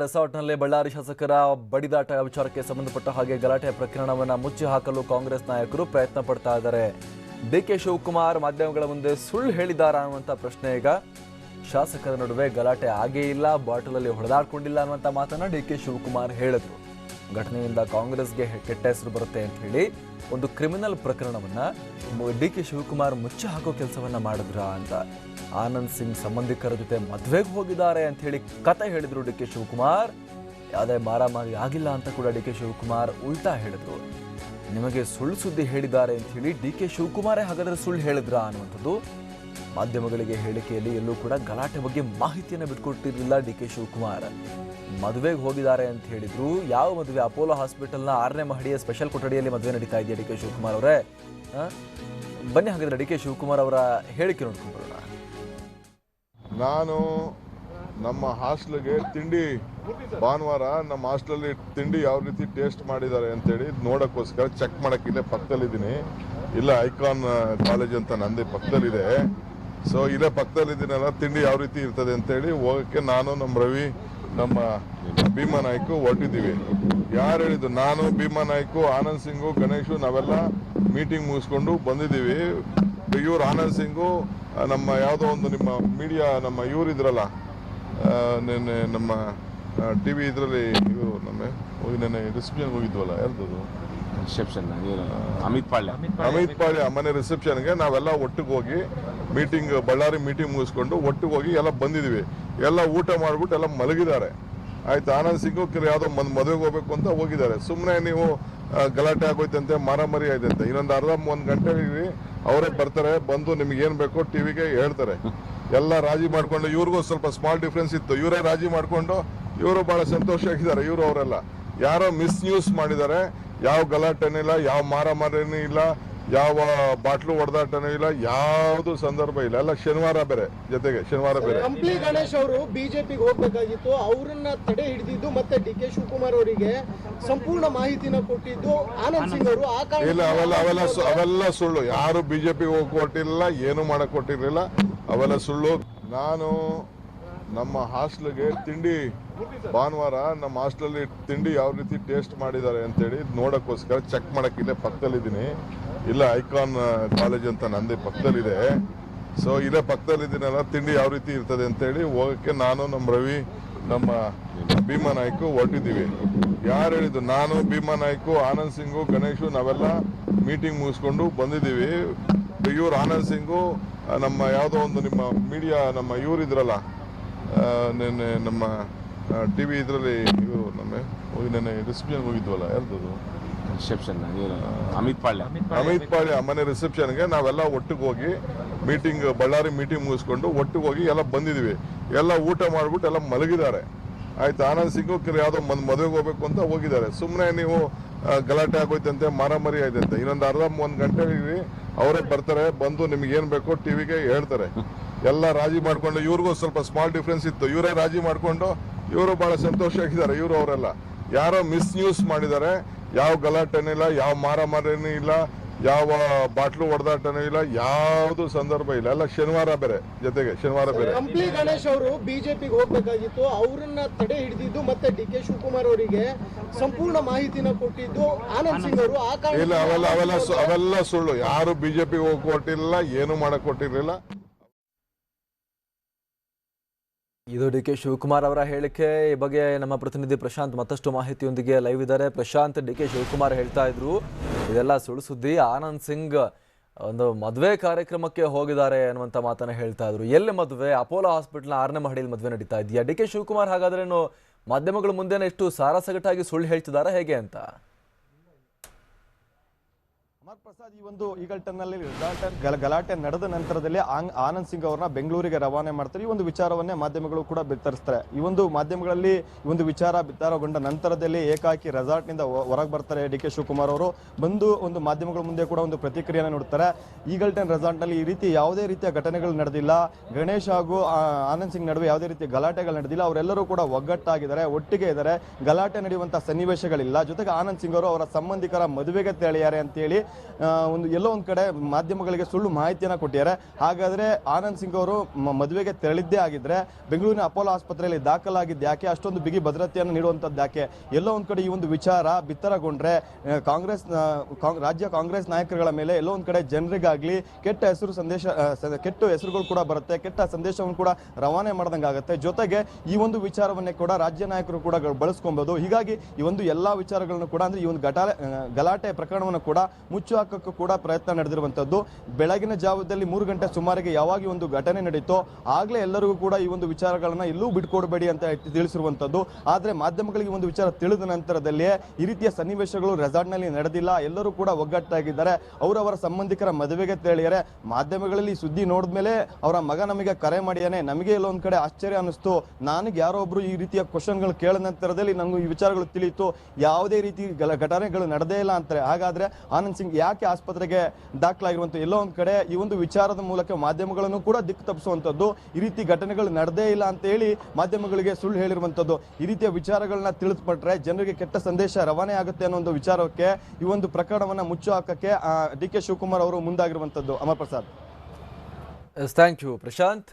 ರೆಸಾರ್ಟ್ನಲ್ಲಿ ಬಳ್ಳಾರಿ ಶಾಸಕರ ಬಡಿದಾಟ ವಿಚಾರಕ್ಕೆ ಸಂಬಂಧಪಟ್ಟ ಹಾಗೆ ಗಲಾಟೆ ಪ್ರಕರಣವನ್ನ ಮುಚ್ಚಿ ಹಾಕಲು ಕಾಂಗ್ರೆಸ್ ನಾಯಕರು ಪ್ರಯತ್ನ ಪಡ್ತಾ ಇದ್ದಾರೆ. ಡಿ ಕೆ ಶಿವಕುಮಾರ್ ಮಾಧ್ಯಮಗಳ ಮುಂದೆ ಸುಳ್ಳು ಹೇಳಿದಾರ ಅನ್ನುವಂಥ ಪ್ರಶ್ನೆ ಈಗ. ಶಾಸಕರ ನಡುವೆ ಗಲಾಟೆ ಆಗೇ ಇಲ್ಲ, ಬಾಟಲಲ್ಲಿ ಹೊಡೆದಾಡ್ಕೊಂಡಿಲ್ಲ ಅನ್ನುವಂಥ ಮಾತನ್ನು ಡಿ ಕೆ ಶಿವಕುಮಾರ್ ಹೇಳಿದ್ರು. ಘಟನೆಯಿಂದ ಕಾಂಗ್ರೆಸ್ಗೆ ಕೆಟ್ಟ ಹೆಸರು ಬರುತ್ತೆ ಅಂತ ಹೇಳಿ ಒಂದು ಕ್ರಿಮಿನಲ್ ಪ್ರಕರಣವನ್ನ ಡಿ ಕೆ ಶಿವಕುಮಾರ್ ಮುಚ್ಚಿ ಹಾಕೋ ಕೆಲಸವನ್ನ ಮಾಡಿದ್ರ ಅಂತ ಆನಂದ್ ಸಿಂಗ್ ಸಂಬಂಧಿಕರ ಜೊತೆ ಮದ್ವೆಗೆ ಹೋಗಿದ್ದಾರೆ ಅಂತ ಹೇಳಿ ಕತೆ ಹೇಳಿದ್ರು ಡಿ ಕೆ ಶಿವಕುಮಾರ್. ಯಾವುದೇ ಮಾರಾಮಾರಿ ಆಗಿಲ್ಲ ಅಂತ ಕೂಡ ಡಿ ಕೆ ಶಿವಕುಮಾರ್ ಉಲ್ಟಾ ಹೇಳಿದ್ರು. ನಿಮಗೆ ಸುಳ್ಳು ಸುದ್ದಿ ಹೇಳಿದ್ದಾರೆ ಅಂತ ಹೇಳಿ ಡಿ ಕೆ ಶಿವಕುಮಾರೇ ಹಾಗಾದ್ರೆ ಸುಳ್ಳು ಹೇಳಿದ್ರ ಅನ್ನುವಂಥದ್ದು ಮಾಧ್ಯಮಗಳಿಗೆ ಹೇಳಿಕೆಯಲ್ಲಿ ಎಲ್ಲೂ ಕೂಡ ಗಲಾಟೆ ಬಗ್ಗೆ ಮಾಹಿತಿಯನ್ನು ಬಿಟ್ಕೊಟ್ಟಿರಲಿಲ್ಲ ಡಿ ಕೆ ಶಿವಕುಮಾರ್. ಮದುವೆಗೆ ಹೋಗಿದ್ದಾರೆ ಅಂತ ಹೇಳಿದ್ರು. ಯಾವ ಮದುವೆ? ಅಪೋಲೋ ಹಾಸ್ಪಿಟಲ್ನ ಆರನೇ ಮಹಡಿಯ ಸ್ಪೆಷಲ್ ಕೊಠಡಿಯಲ್ಲಿ ಮದುವೆ ನಡೀತಾ ಇದೆಯಾ ಡಿ ಕೆ ಶಿವಕುಮಾರ್ ಅವರೇ? ಬನ್ನಿ ಹಾಗಾದ್ರೆ ಡಿ ಕೆ ಶಿವಕುಮಾರ್ ಅವರ ಹೇಳಿಕೆ ನೋಡ್ಕೊಂಡು ಬರೋಣ ನಾನು ನಮ್ಮ ಹಾಸ್ಟ್ಲಿಗೆ ತಿಂಡಿ, ಭಾನುವಾರ ನಮ್ಮ ಹಾಸ್ಟ್ಲಲ್ಲಿ ತಿಂಡಿ ಯಾವ ರೀತಿ ಟೇಸ್ಟ್ ಮಾಡಿದ್ದಾರೆ ಅಂತೇಳಿ ನೋಡೋಕ್ಕೋಸ್ಕರ ಚೆಕ್ ಮಾಡೋಕ್ಕಿಲ್ಲೇ ಪಕ್ಕದಲ್ಲಿದ್ದೀನಿ. ಇಲ್ಲ, ಐಕಾನ್ ಕಾಲೇಜ್ ಅಂತ ನಂದೇ ಪಕ್ಕದಲ್ಲಿದೆ. ಸೊ ಇಲ್ಲೇ ಪಕ್ಕದಲ್ಲಿದ್ದೀನಲ್ಲ ತಿಂಡಿ ಯಾವ ರೀತಿ ಇರ್ತದೆ ಅಂತೇಳಿ ಹೋಗಕ್ಕೆ ನಾನು ನಮ್ಮ ರವಿ ನಮ್ಮ ಭೀಮಾ ನಾಯ್ಕು ಹೊರಟಿದ್ದೀವಿ. ಯಾರು ಹೇಳಿದ್ದು? ನಾನು ಭೀಮಾ ನಾಯ್ಕು ಆನಂದ್ ಸಿಂಗು ಗಣೇಶು ನಾವೆಲ್ಲ ಮೀಟಿಂಗ್ ಮುಗಿಸ್ಕೊಂಡು ಬಂದಿದ್ದೀವಿ. ಇವ್ರು ಆನಂದ್ ಸಿಂಗು ನಮ್ಮ ಯಾವುದೋ ಒಂದು ನಿಮ್ಮ ಮೀಡಿಯಾ ನಮ್ಮ ಇವ್ರು ಇದ್ರಲ್ಲ ನಿನ್ನೆ ನಮ್ಮ ಟಿ ವಿ ಇದರಲ್ಲಿ ಇವರು ನಮ್ಮ ಹೋಗಿ ನೆನ್ನೆ ರಿಸೆಪ್ಷನ್ ಹೋಗಿದ್ವಲ್ಲ ಯಾರ್ದದು? ರಿಸೆಪ್ಷನ್ ಅಮಿತ್ ಪಾಳ್ಯ. ಅಮಿತ್ ಪಾಳ್ಯ ಮನೆ ರಿಸೆಪ್ಷನ್ಗೆ ನಾವೆಲ್ಲ ಒಟ್ಟಿಗೆ ಹೋಗಿ ಮೀಟಿಂಗ್ ಬಳ್ಳಾರಿ ಮೀಟಿಂಗ್ ಮುಗಿಸ್ಕೊಂಡು ಒಟ್ಟಿಗೆ ಹೋಗಿ ಎಲ್ಲ ಬಂದಿದ್ದೀವಿ. ಎಲ್ಲ ಊಟ ಮಾಡಿಬಿಟ್ಟು ಎಲ್ಲ ಮಲಗಿದ್ದಾರೆ. ಆಯ್ತು, ಆನಂದ್ ಸಿಂಗು ಯಾವುದೋ ಒಂದು ಮದುವೆಗೆ ಹೋಗ್ಬೇಕು ಅಂತ ಹೋಗಿದ್ದಾರೆ. ಸುಮ್ಮನೆ ನೀವು ಗಲಾಟೆ ಆಗೋಯ್ತಂತೆ, ಮಾರಾಮಾರಿ ಆಯ್ತಂತೆ. ಇನ್ನೊಂದು ಅರ್ಧ ಒಂದು ಗಂಟೆ ಅವರೇ ಬರ್ತಾರೆ, ಬಂದು ನಿಮ್ಗೆ ಏನು ಬೇಕೋ ಟಿವಿಗೆ ಹೇಳ್ತಾರೆ. ಎಲ್ಲ ರಾಜಿ ಮಾಡಿಕೊಂಡು, ಇವ್ರಿಗೂ ಸ್ವಲ್ಪ ಸ್ಮಾಲ್ ಡಿಫ್ರೆನ್ಸ್ ಇತ್ತು. ಇವರೇ ರಾಜಿ ಮಾಡಿಕೊಂಡು, ಇವರು ಬಹಳ ಸಂತೋಷ ಆಗಿದ್ದಾರೆ, ಇವರು ಅವರೆಲ್ಲ. ಯಾರೋ ಮಿಸ್ಯೂಸ್ ಮಾಡಿದ್ದಾರೆ. ಯಾವ ಗಲಾಟೆನೂ ಇಲ್ಲ, ಯಾವ ಮಾರಾಮಾರಿನೂ ಇಲ್ಲ. ಯಾವ ಬಾಟ್ಲು ಹೊಡೆದಾಟನೂ ಇಲ್ಲ ಯಾವುದು ಸಂದರ್ಭ ಇಲ್ಲ. ಎಲ್ಲ ಶನಿವಾರ ಬೇರೆ ಜೊತೆಗೆ ಶನಿವಾರ ಬೇರೆ. ಕಂಪ್ಲಿ ಗಣೇಶ್ ಅವರು ಬಿಜೆಪಿಗೆ ಹೋಗ್ಬೇಕಾಗಿತ್ತು. ಅವರನ್ನ ತಡೆ ಹಿಡಿದಿದ್ದು ಮತ್ತೆ ಡಿ ಕೆ ಶಿವಕುಮಾರ್ ಅವರಿಗೆ ಸಂಪೂರ್ಣ ಮಾಹಿತಿನ ಕೊಟ್ಟಿದ್ದು ಆನಂದ್ ಸಿಂಗ್ ಅವರು. ಆ ಇಲ್ಲ ಅವೆಲ್ಲ ಅವೆಲ್ಲ ಸು- ಅವೆಲ್ಲ ಸುಳ್ಳು. ಯಾರು ಬಿಜೆಪಿಗೆ ಹೋಗಿ ಕೊಟ್ಟಿರಲಿಲ್ಲ ಏನು ಮಾಡಕ್ ಕೊಟ್ಟಿರಲಿಲ್ಲ ಅವೆಲ್ಲ ಸುಳ್ಳು. ನಾನು ನಮ್ಮ ಹಾಸ್ಟ್ಲಿಗೆ ತಿಂಡಿ ಭಾನುವಾರ ನಮ್ಮ ಹಾಸ್ಟೆಲಲ್ಲಿ ತಿಂಡಿ ಯಾವ ರೀತಿ ಟೇಸ್ಟ್ ಮಾಡಿದ್ದಾರೆ ಅಂತೇಳಿ ನೋಡೋಕ್ಕೋಸ್ಕರ ಚೆಕ್ ಮಾಡಕ್ಕೆ ಇಲ್ಲೇ ಪಕ್ಕದಲ್ಲಿದ್ದೀನಿ. ಇಲ್ಲ, ಐಕಾನ್ ಕಾಲೇಜ್ ಅಂತ ನಂದೇ ಪಕ್ಕದಲ್ಲಿದೆ. ಸೊ ಇಲ್ಲೇ ಪಕ್ಕದಲ್ಲಿದ್ದೀನಲ್ಲ ತಿಂಡಿ ಯಾವ ರೀತಿ ಇರ್ತದೆ ಅಂತೇಳಿ ಹೋಗಕ್ಕೆ ನಾನು, ನಮ್ಮ ರವಿ, ನಮ್ಮ ಭೀಮಾ ನಾಯ್ಕು ಹೊರಟಿದ್ದೀವಿ. ಯಾರು ಹೇಳಿದ್ದು? ನಾನು, ಭೀಮಾ ನಾಯ್ಕು, ಆನಂದ್ ಸಿಂಗು, ಗಣೇಶು, ನಾವೆಲ್ಲ ಮೀಟಿಂಗ್ ಮುಗಿಸ್ಕೊಂಡು ಬಂದಿದ್ದೀವಿ. ಇವ್ರು ಆನಂದ್ ಸಿಂಗು ನಮ್ಮ ಯಾವುದೋ ಒಂದು ನಿಮ್ಮ ಮೀಡಿಯಾ ನಮ್ಮ ಇವ್ರು ಇದ್ರಲ್ಲ ನಿನ್ನೆ ನಮ್ಮ ಟಿ ವಿ ಇದರಲ್ಲಿ ಇವರು, ನಮ್ಮ, ಹೋಗಿ ನೆನ್ನೆ ರಿಸೆಪ್ಷನ್ಗೆ ಹೋಗಿದ್ವಲ್ಲ ಯಾರ್ದದು ರಿಸೆಪ್ಷನ್ ಅಮಿತ್ ಪಾಳ್ಯ. ಅಮಿತ್ ಪಾಳ್ಯ. ಮನೆ ರಿಸೆಪ್ಷನ್ಗೆ ನಾವೆಲ್ಲ ಒಟ್ಟಿಗೆ ಹೋಗಿ ಮೀಟಿಂಗ್ ಬಳ್ಳಾರಿ ಮೀಟಿಂಗ್ ಮುಗಿಸ್ಕೊಂಡು ಒಟ್ಟಿಗೆ ಹೋಗಿ ಎಲ್ಲ ಬಂದಿದ್ವಿ. ಎಲ್ಲ ಊಟ ಮಾಡ್ಬಿಟ್ಟು ಎಲ್ಲ ಮಲಗಿದ್ದಾರೆ. ಆಯ್ತು? ಆನಂದ್ ಸಿಂಗ್ ಯಾವುದೋ ಒಂದು ಮದುವೆಗೆ ಹೋಗ್ಬೇಕು ಅಂತ ಹೋಗಿದ್ದಾರೆ. ಸುಮ್ಮನೆ ನೀವು ಗಲಾಟೆ ಆಗೋಯ್ತಂತೆ ಮಾರಾಮಾರಿ ಆಯ್ತಂತೆ. ಇನ್ನೊಂದು ಅರ್ಧ ಒಂದು ಗಂಟೆ ಅವರೇ ಬರ್ತಾರೆ ಬಂದು ನಿಮ್ಗೆ ಏನು ಬೇಕೋ ಟಿವಿಗೆ ಹೇಳ್ತಾರೆ. ಎಲ್ಲ ರಾಜಿ ಮಾಡಿಕೊಂಡು ಇವ್ರಿಗೂ ಸ್ವಲ್ಪ ಸ್ಮಾಲ್ ಡಿಫ್ರೆನ್ಸ್ ಇತ್ತು. ಇವರೇ ರಾಜಿ ಮಾಡಿಕೊಂಡು ಇವರು ಬಹಳ ಸಂತೋಷ ಆಗಿದ್ದಾರೆ ಇವರು ಅವರೆಲ್ಲ. ಯಾರೋ ಮಿಸ್ಯೂಸ್ ಮಾಡಿದ್ದಾರೆ. ಯಾವ ಗಲಾಟೆನೂ ಇಲ್ಲ ಯಾವ ಮಾರಾಮಾರಿನೂ ಇಲ್ಲ ಯಾವ ಬಾಟ್ಲು ಹೊಡೆದಾಟನೂ ಇಲ್ಲ ಯಾವುದು ಸಂದರ್ಭ ಇಲ್ಲ. ಎಲ್ಲ ಶನಿವಾರ ಬೇರೆ ಜೊತೆಗೆ ಶನಿವಾರ ಬೇರೆ. ಹಂಪಿ ಗಣೇಶ್ ಅವರು ಬಿಜೆಪಿಗೆ ಹೋಗ್ಬೇಕಾಗಿತ್ತು. ಅವರನ್ನ ತಡೆ ಹಿಡಿದಿದ್ದು ಮತ್ತೆ ಡಿ ಕೆ ಶಿವಕುಮಾರ್ ಅವರಿಗೆ ಸಂಪೂರ್ಣ ಮಾಹಿತಿನ ಕೊಟ್ಟಿದ್ದು ಆನಂದ್ ಸಿಂಗ್ ಅವರು. ಆ ಕಾರಣ ಇಲ್ಲ ಅವೆಲ್ಲ ಅವೆಲ್ಲ ಅವೆಲ್ಲ ಸುಳ್ಳು. ಯಾರು ಬಿಜೆಪಿಗೆ ಹೋಗಿ ಕೊಟ್ಟಿಲ್ಲ ಏನು ಮಾಡಕ್ ಕೊಟ್ಟಿರಲಿಲ್ಲ. ಇದು ಡಿ ಕೆ ಶಿವಕುಮಾರ್ ಅವರ ಹೇಳಿಕೆ. ಈ ಬಗ್ಗೆ ನಮ್ಮ ಪ್ರತಿನಿಧಿ ಪ್ರಶಾಂತ್ ಮತ್ತಷ್ಟು ಮಾಹಿತಿಯೊಂದಿಗೆ ಲೈವ್ ಇದ್ದಾರೆ. ಪ್ರಶಾಂತ್, ಡಿ ಕೆ ಶಿವಕುಮಾರ್ ಹೇಳ್ತಾ ಇದ್ರು, ಇದೆಲ್ಲ ಸುಳ್ಳು ಸುದ್ದಿ. ಆನಂದ್ ಸಿಂಗ್, ಒಂದು ಮದುವೆ ಕಾರ್ಯಕ್ರಮಕ್ಕೆ ಹೋಗಿದ್ದಾರೆ ಅನ್ನುವಂಥ ಮಾತನ್ನ ಹೇಳ್ತಾ ಇದ್ರು. ಎಲ್ಲಿ ಮದುವೆ? ಅಪೋಲೋ ಹಾಸ್ಪಿಟಲ್ ಆರನೇ ಮಹಡಿಯಲ್ಲಿ ಮದುವೆ ನಡೀತಾ ಇದೆಯಾ? ಡಿ ಕೆ ಶಿವಕುಮಾರ್ ಹಾಗಾದ್ರೇನು ಮಾಧ್ಯಮಗಳ ಮುಂದೆನೇ ಎಷ್ಟು ಸಾರಾಸಗಟಾಗಿ ಸುಳ್ಳು ಹೇಳ್ತಿದ್ದಾರೆ ಹೇಗೆ ಅಂತ? ಅಮರ್ ಪ್ರಸಾದ್ ಈ ಒಂದು ಈಗಲ್ಟನ್ನಲ್ಲಿ ಗಲಾಟೆ ಗಲ- ಗಲಾಟೆ ನಡೆದ ನಂತರದಲ್ಲಿ ಆನಂದ್ ಸಿಂಗ್ ಅವರನ್ನ ಬೆಂಗಳೂರಿಗೆ ರವಾನೆ ಮಾಡ್ತಾರೆ. ಈ ಒಂದು ವಿಚಾರವನ್ನೇ ಮಾಧ್ಯಮಗಳು ಕೂಡ ಬಿತ್ತರಿಸ್ತಾರೆ. ಈ ಒಂದು ಮಾಧ್ಯಮಗಳಲ್ಲಿ ಈ ಒಂದು ವಿಚಾರ ಬಿತ್ತಾರಗೊಂಡ ನಂತರದಲ್ಲಿ ಏಕಾಕಿ ರೆಸಾರ್ಟ್ನಿಂದ ಹೊರಗೆ ಬರ್ತಾರೆ ಡಿ ಕೆ ಶಿವಕುಮಾರ್ ಅವರು. ಬಂದು ಒಂದು ಮಾಧ್ಯಮಗಳ ಮುಂದೆ ಕೂಡ ಒಂದು ಪ್ರತಿಕ್ರಿಯೆಯನ್ನು ನೋಡ್ತಾರೆ. ಈಗಲ್ಟನ್ ರೆಸಾರ್ಟ್ನಲ್ಲಿ ಈ ರೀತಿ ಯಾವುದೇ ರೀತಿಯ ಘಟನೆಗಳು ನಡೆದಿಲ್ಲ. ಗಣೇಶ್ ಹಾಗೂ ಆನಂದ್ ಸಿಂಗ್ ನಡುವೆ ಯಾವುದೇ ರೀತಿಯ ಗಲಾಟೆಗಳು ನಡೆದಿಲ್ಲ. ಅವರೆಲ್ಲರೂ ಕೂಡ ಒಗ್ಗಟ್ಟಾಗಿದ್ದಾರೆ, ಒಟ್ಟಿಗೆ ಇದ್ದಾರೆ. ಗಲಾಟೆ ನಡೆಯುವಂಥ ಸನ್ನಿವೇಶಗಳಿಲ್ಲ. ಜೊತೆಗೆ ಆನಂದ್ ಸಿಂಗ್ ಅವರು ಅವರ ಸಂಬಂಧಿಕರ ಮದುವೆಗೆ ತೆಳೆಯಾರೆ ಅಂತೇಳಿ ಒಂದು ಎಲ್ಲೋ ಒಂದು ಕಡೆ ಮಾಧ್ಯಮಗಳಿಗೆ ಸುಳ್ಳು ಮಾಹಿತಿಯನ್ನು ಕೊಟ್ಟಿದ್ದಾರೆ. ಹಾಗಾದರೆ ಆನಂದ್ ಸಿಂಗ್ ಅವರು ಮದುವೆಗೆ ತೆರಳಿದ್ದೇ ಆಗಿದ್ರೆ ಬೆಂಗಳೂರಿನ ಅಪೋಲೋ ಆಸ್ಪತ್ರೆಯಲ್ಲಿ ದಾಖಲಾಗಿದ್ದು ಯಾಕೆ, ಅಷ್ಟೊಂದು ಬಿಗಿ ಭದ್ರತೆಯನ್ನು ನೀಡುವಂಥದ್ದು ಯಾಕೆ? ಎಲ್ಲೋ ಒಂದು ಕಡೆ ಈ ಒಂದು ವಿಚಾರ ಬಿತ್ತರಗೊಂಡ್ರೆ ಕಾಂಗ್ರೆಸ್ ರಾಜ್ಯ ಕಾಂಗ್ರೆಸ್ ನಾಯಕರುಗಳ ಮೇಲೆ ಎಲ್ಲೋ ಒಂದು ಕಡೆ ಜನರಿಗಾಗಲಿ ಕೆಟ್ಟ ಹೆಸರು ಸಂದೇಶ ಕೆಟ್ಟ ಹೆಸರುಗಳು ಕೂಡ ಬರುತ್ತೆ, ಕೆಟ್ಟ ಸಂದೇಶವನ್ನು ಕೂಡ ರವಾನೆ ಆಗುತ್ತೆ ಜೊತೆಗೆ ಈ ಒಂದು ವಿಚಾರವನ್ನೇ ಕೂಡ ರಾಜ್ಯ ನಾಯಕರು ಕೂಡ ಬಳಸ್ಕೊಬೋದು. ಹೀಗಾಗಿ ಈ ಒಂದು ಎಲ್ಲ ವಿಚಾರಗಳನ್ನು ಕೂಡ ಅಂದರೆ ಈ ಒಂದು ಗಟಾಲೆ ಗಲಾಟೆ ಪ್ರಕರಣವನ್ನು ಕೂಡ ಹಾಕಕ್ಕೂ ಕೂಡ ಪ್ರಯತ್ನ ನಡೆದಿರುವಂತದ್ದು ಬೆಳಗಿನ ಜಾವದಲ್ಲಿ ಮೂರು ಗಂಟೆ ಸುಮಾರಿಗೆ ಯಾವಾಗ ಒಂದು ಘಟನೆ ನಡೀತೋ ಆಗಲೇ ಎಲ್ಲರಿಗೂ ಕೂಡ ಈ ಒಂದು ವಿಚಾರಗಳನ್ನು ಎಲ್ಲೂ ಬಿಟ್ಕೊಡಬೇಡಿ ಅಂತ ತಿಳಿಸಿರುವಂಥದ್ದು. ಆದರೆ ಮಾಧ್ಯಮಗಳಿಗೆ ಒಂದು ವಿಚಾರ ತಿಳಿದ ನಂತರದಲ್ಲಿಯೇ ಈ ರೀತಿಯ ಸನ್ನಿವೇಶಗಳು ರೆಸಾರ್ಟ್ನಲ್ಲಿ ನಡೆದಿಲ್ಲ. ಎಲ್ಲರೂ ಕೂಡ ಒಗ್ಗಟ್ಟಾಗಿದ್ದಾರೆ. ಅವರವರ ಸಂಬಂಧಿಕರ ಮದುವೆಗೆ ತೆರಳಿದರೆ ಮಾಧ್ಯಮಗಳಲ್ಲಿ ಸುದ್ದಿ ಸುದ್ದಿ ನೋಡಿದ್ಮೇಲೆ ಅವರ ಮಗ ನಮಗೆ ಕರೆ ಮಾಡಿಯಾನೆ ನಮಗೆ ಎಲ್ಲೊಂದ್ ಕಡೆ ಆಶ್ಚರ್ಯ ಅನಿಸ್ತು ನನಗೆ ಯಾರೋ ಒಬ್ರು ಈ ರೀತಿಯ ಕ್ವಶನ್ಗಳು ಕೇಳಿದ ನಂತರದಲ್ಲಿ ನನಗೂ ಈ ವಿಚಾರಗಳು ತಿಳಿಯಿತು. ಯಾವುದೇ ರೀತಿ ಘಟನೆಗಳು ನಡೆದೇ ಇಲ್ಲ ಅಂತಾರೆ. ಹಾಗಾದರೆ ಆನಂದ್ ಸಿಂಗ್ ಯಾಕೆ ಆಸ್ಪತ್ರೆಗೆ ದಾಖಲಾಗಿರುವಂತ ಎಲ್ಲೋ ಒಂದು ಕಡೆ ಈ ಒಂದು ವಿಚಾರದ ಮೂಲಕ ಮಾಧ್ಯಮಗಳನ್ನು ಕೂಡ ದಿಕ್ಕು ತಪ್ಪಿಸುವಂಥದ್ದು ಈ ರೀತಿ ಘಟನೆಗಳು ನಡೆದೇ ಇಲ್ಲ ಅಂತ ಹೇಳಿ ಮಾಧ್ಯಮಗಳಿಗೆ ಸುಳ್ಳು ಹೇಳಿರುವಂತದ್ದು. ಈ ರೀತಿಯ ವಿಚಾರಗಳನ್ನ ತಿಳಿಸ್ಬಿಟ್ರೆ ಜನರಿಗೆ ಕೆಟ್ಟ ಸಂದೇಶ ರವಾನೆ ಆಗುತ್ತೆ ಅನ್ನೋ ಒಂದು ವಿಚಾರಕ್ಕೆ ಈ ಒಂದು ಪ್ರಕರಣವನ್ನ ಮುಚ್ಚು ಹಾಕಕ್ಕೆ ಡಿ ಕೆ ಶಿವಕುಮಾರ್ ಅವರು ಮುಂದಾಗಿರುವಂತದ್ದು. Amar Prasad thank you Prashanth.